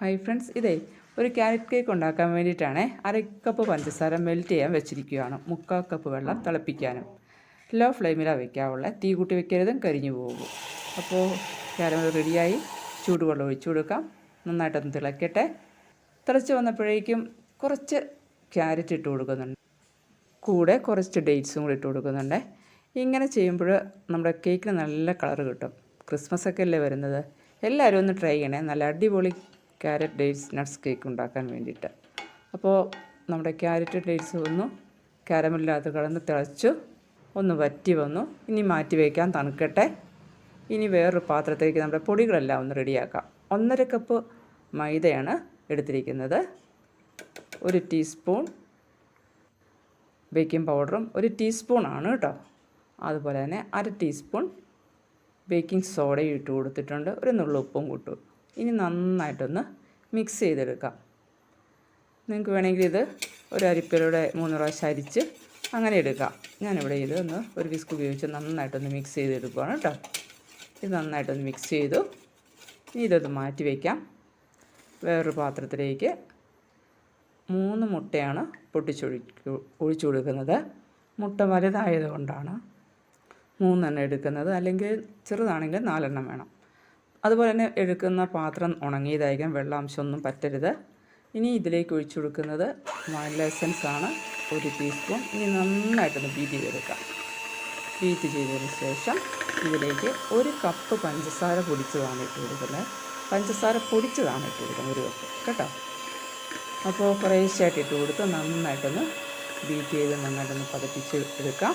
Hi friends ഇതേ ഒരു carrot cake ഉണ്ടാക്കാൻ വേണ്ടിയിട്ടാണ് അര കപ്പ് പഞ്ചസാര മെൽറ്റ് ചെയ്യാൻ വെച്ചിരിക്കുകയാണ്. മുക്കാൽ കപ്പ് വെള്ളം തിളപ്പിക്കാനും. ലോ ഫ്ലെയിമിലാണ് വയ്ക്കാവുള്ളത് തീ കൂട്ടി വെക്കരുതും കരിഞ്ഞു പോകും. അപ്പോൾ ക്യാരമൽ റെഡിയായി ചൂടുവെള്ളം ഒഴിച്ചു കൊടുക്കാം. നന്നായിട്ടൊന്ന് തിളക്കട്ടെ. തിളച്ച് വന്നപ്പോഴേക്കും കുറച്ച് ക്യാരറ്റ് ഇട്ട് കൊടുക്കുന്നുണ്ട്. കൂടെ കുറച്ച് ഡേറ്റ്സും കൂടി ഇട്ട് കൊടുക്കുന്നുണ്ട്. ഇങ്ങനെ ചെയ്യുമ്പോൾ നമ്മുടെ കേക്കിന് നല്ല കളർ കിട്ടും. ക്രിസ്മസ് ഒക്കെ അല്ലേ വരുന്നത്? എല്ലാവരും ഒന്ന് ട്രൈ ചെയ്യണേ. നല്ല അടിപൊളി ക്യാരറ്റ് ഡേറ്റ്സ് നട്ട്സ് കേക്ക് ഉണ്ടാക്കാൻ വേണ്ടിയിട്ട്. അപ്പോൾ നമ്മുടെ ക്യാരറ്റ് ഡേറ്റ്സ് ഒന്ന് കാരമലിനകത്ത് കിടന്ന് തിളച്ചു. ഒന്ന് വറ്റി വന്നു. ഇനി മാറ്റി വയ്ക്കാൻ തണുക്കട്ടെ. ഇനി വേറൊരു പാത്രത്തേക്ക് നമ്മുടെ പൊടികളെല്ലാം ഒന്ന് റെഡിയാക്കാം ഒന്നര കപ്പ് മൈദയാണ് എടുത്തിരിക്കുന്നത്. ഒരു ടീസ്പൂൺ ബേക്കിംഗ് പൗഡറും ഒരു ടീസ്പൂണാണ് കേട്ടോ അതുപോലെ തന്നെ അര ടീസ്പൂൺ ബേക്കിംഗ് സോഡയും ഇട്ട് കൊടുത്തിട്ടുണ്ട്. ഒരു നുള്ളുപ്പും കൂട്ടു. ഇനി നന്നായിട്ടൊന്ന് മിക്സ് ചെയ്തെടുക്കാം. നിങ്ങൾക്ക് വേണമെങ്കിൽ ഇത് ഒരു അരിപ്പിലൂടെ മൂന്ന് പ്രാവശ്യം അരിച്ച് അങ്ങനെ എടുക്കാം. ഞാനിവിടെ ഇത് ഒന്ന് ഒരു വിസ്ക് ഉപയോഗിച്ച് നന്നായിട്ടൊന്ന് മിക്സ് ചെയ്തെടുക്കുകയാണ് കേട്ടോ. ഇത് നന്നായിട്ടൊന്ന് മിക്സ് ചെയ്തു. ഇനി ഇതൊന്ന് മാറ്റി വയ്ക്കാം വേറൊരു പാത്രത്തിലേക്ക് മൂന്ന് മുട്ടയാണ് പൊട്ടിച്ചൊഴിക്കു ഒഴിച്ചു കൊടുക്കുന്നത്. മുട്ട വലുതായത് കൊണ്ടാണ് മൂന്നെണ്ണം എടുക്കുന്നത്. അല്ലെങ്കിൽ ചെറുതാണെങ്കിൽ നാലെണ്ണം വേണം. അതുപോലെ തന്നെ എടുക്കുന്ന പാത്രം ഉണങ്ങിയതായിരിക്കും. വെള്ളാംശമൊന്നും പറ്റരുത്. ഇനി ഇതിലേക്ക് ഒഴിച്ചു കൊടുക്കുന്നത് വാനില എസൻസ് ആണ്. ഒരു ടീസ്പൂൺ ഇനി നന്നായിട്ടൊന്ന് ബീറ്റ് ചെയ്തെടുക്കാം. ബീറ്റ് ചെയ്തതിന് ശേഷം ഇതിലേക്ക് ഒരു കപ്പ് പഞ്ചസാര പൊടിച്ചതാണ് ഇട്ട് കൊടുക്കുന്നത്. പഞ്ചസാര പൊടിച്ചതാണ് ഇട്ട് കൊടുക്കുന്നത് ഒരു കപ്പ് കേട്ടോ? അപ്പോൾ കുറേശ്ശായിട്ട് ഇട്ട് കൊടുത്ത് നന്നായിട്ടൊന്ന് ബീറ്റ് ചെയ്ത് നന്നായിട്ടൊന്ന് പതപ്പിച്ച് എടുക്കാം.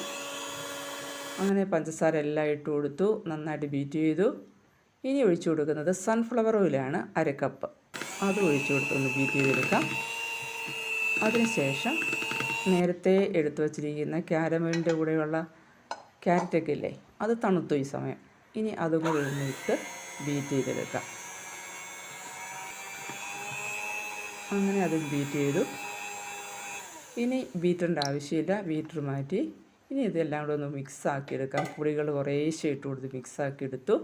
അങ്ങനെ പഞ്ചസാര എല്ലാം ഇട്ട് കൊടുത്തു. നന്നായിട്ട് ബീറ്റ് ചെയ്തു. ഇനി ഒഴിച്ചു കൊടുക്കുന്നത് സൺഫ്ലവർ ഓയിലാണ് അര കപ്പ് അത് ഒഴിച്ചു കൊടുത്തൊന്ന് ബീറ്റ് ചെയ്തെടുക്കാം. അതിനുശേഷം നേരത്തെ എടുത്തു വച്ചിരിക്കുന്ന ക്യാരമലിന്റെ കൂടെയുള്ള ക്യാരറ്റൊക്കെ ഇല്ലേ അത് തണുത്തു ഈ സമയം. ഇനി അതും കൂടി ഒന്നിട്ട് ബീറ്റ് ചെയ്തെടുക്കാം. അങ്ങനെ അതും ബീറ്റ് ചെയ്തു. ഇനി ബീറ്ററിന്റെ ആവശ്യമില്ല ബീറ്റർ മാറ്റി. ഇനി ഇതെല്ലാം കൂടെ ഒന്ന് മിക്സ് ആക്കിയെടുക്കാം. പൊടികൾ കുറേശ്ശെ ഇട്ട് കൊടുത്ത് മിക്സ് ആക്കി എടുത്തു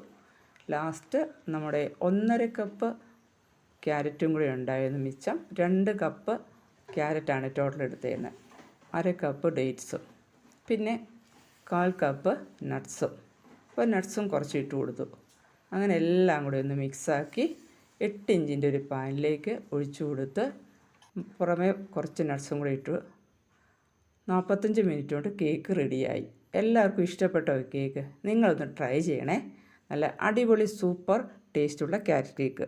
ലാസ്റ്റ് നമ്മുടെ ഒന്നര കപ്പ് ക്യാരറ്റും കൂടി ഉണ്ടായിരുന്നു മിച്ചം. രണ്ട് കപ്പ് ക്യാരറ്റാണ് ടോട്ടൽ എടുത്തിരുന്നത് അര കപ്പ് ഡേറ്റ്സും പിന്നെ കാൽ കപ്പ് നട്ട്സും അപ്പോൾ നട്ട്സും കുറച്ച് ഇട്ട് കൊടുത്തു. അങ്ങനെ എല്ലാം കൂടി ഒന്ന് മിക്സാക്കി എട്ട് ഇഞ്ചിന്റെ ഒരു പാനിലേക്ക് ഒഴിച്ചു കൊടുത്ത് പുറമേ കുറച്ച് നട്ട്സും കൂടി ഇട്ടു. നാൽപ്പത്തഞ്ച് മിനിറ്റ് കൊണ്ട് കേക്ക് റെഡിയായി എല്ലാവർക്കും ഇഷ്ടപ്പെട്ടോ കേക്ക് നിങ്ങളൊന്ന് ട്രൈ ചെയ്യണേ. നല്ല അടിപൊളി സൂപ്പർ ടേസ്റ്റുള്ള ക്യാരറ്റ് കേക്ക്.